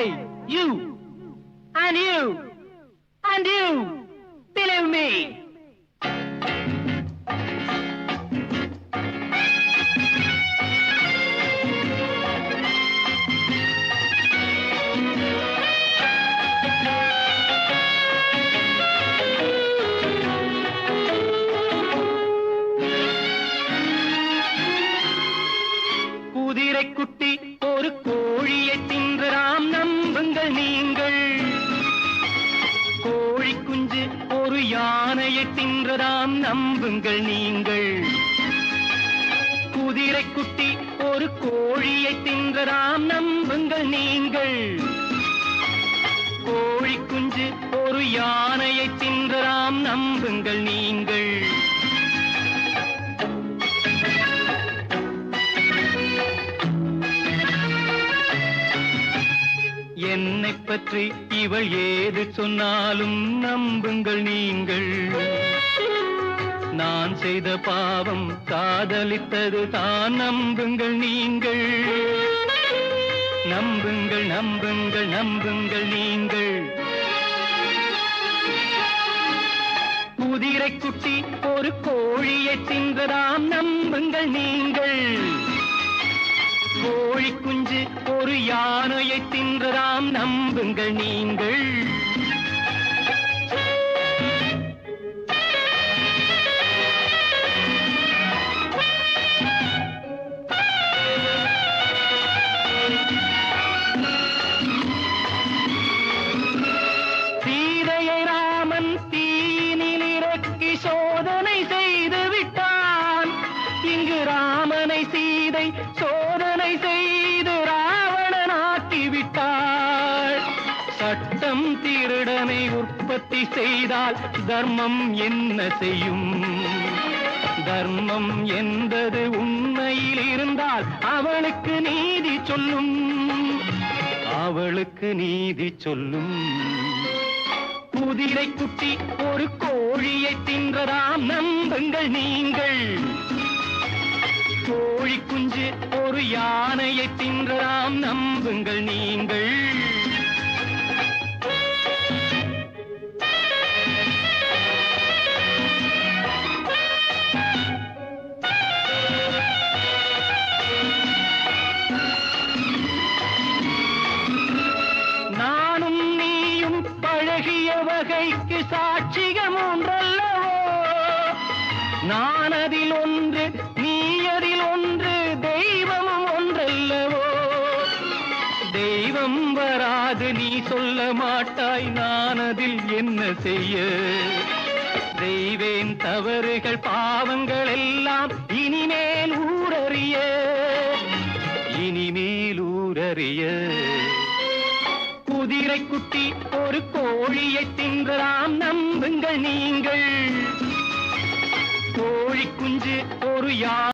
Hey, you! And you! And you! Believe me! కుట్టి யானையை தின்றதாம் நம்புங்கள் நீங்கள். குதிரை குட்டி ஒரு கோழியை தின்றதாம் நம்புங்கள் நீங்கள். கோழி குஞ்சு ஒரு யானையை தின்றதாம் நம்புங்கள் நீங்கள். என்னை பற்றி இவள் ஏது சொன்னாலும் நம்புங்கள் நீங்கள். நான் செய்த பாவம் காதலித்தது தான் நம்புங்கள் நீங்கள். நம்புங்கள் நம்புங்கள் நம்புங்கள் நீங்கள். குதிரை குட்டி ஒரு கோழியை தின்றதாம் நம்புங்கள் நீங்கள். கோழி குஞ்சு ஒரு யானையை தின்றதாம் நம்புங்கள் நீங்கள். சீதையை ராமன் சோதனை செய்து விட்டான். இங்கு ராமனை சீதை சோ சட்டம் திருடனை உற்பத்தி செய்தால் தர்மம் என்ன செய்யும்? தர்மம் என்பது உண்மையில் இருந்தால் அவளுக்கு நீதி சொல்லும். அவளுக்கு நீதி சொல்லும். குதிரை குட்டி ஒரு கோழியை தின்றதாம் நம்புங்கள் நீங்கள். கோழி குஞ்சு ஒரு யானையை தின்றதாம் நம்புங்கள் நீங்கள். பழகிய வகைக்கு சாட்சிகம் ஒன்றல்லவோ? நான் அதில் ஒன்று நீ அதில் ஒன்று தெய்வமும் ஒன்றல்லவோ? தெய்வம் வராது நீ சொல்ல மாட்டாய் நான் அதில் என்ன செய்ய? செய்வேன் தவறுகள் பாவங்கள் எல்லாம் இனிமேல் ஊரறிய. இனிமேல் ஊரறிய. குதிரை குட்டி ஒரு கோழியை தின்றலாம் நம்புங்கள் நீங்கள். கோழி குஞ்சு ஒரு யா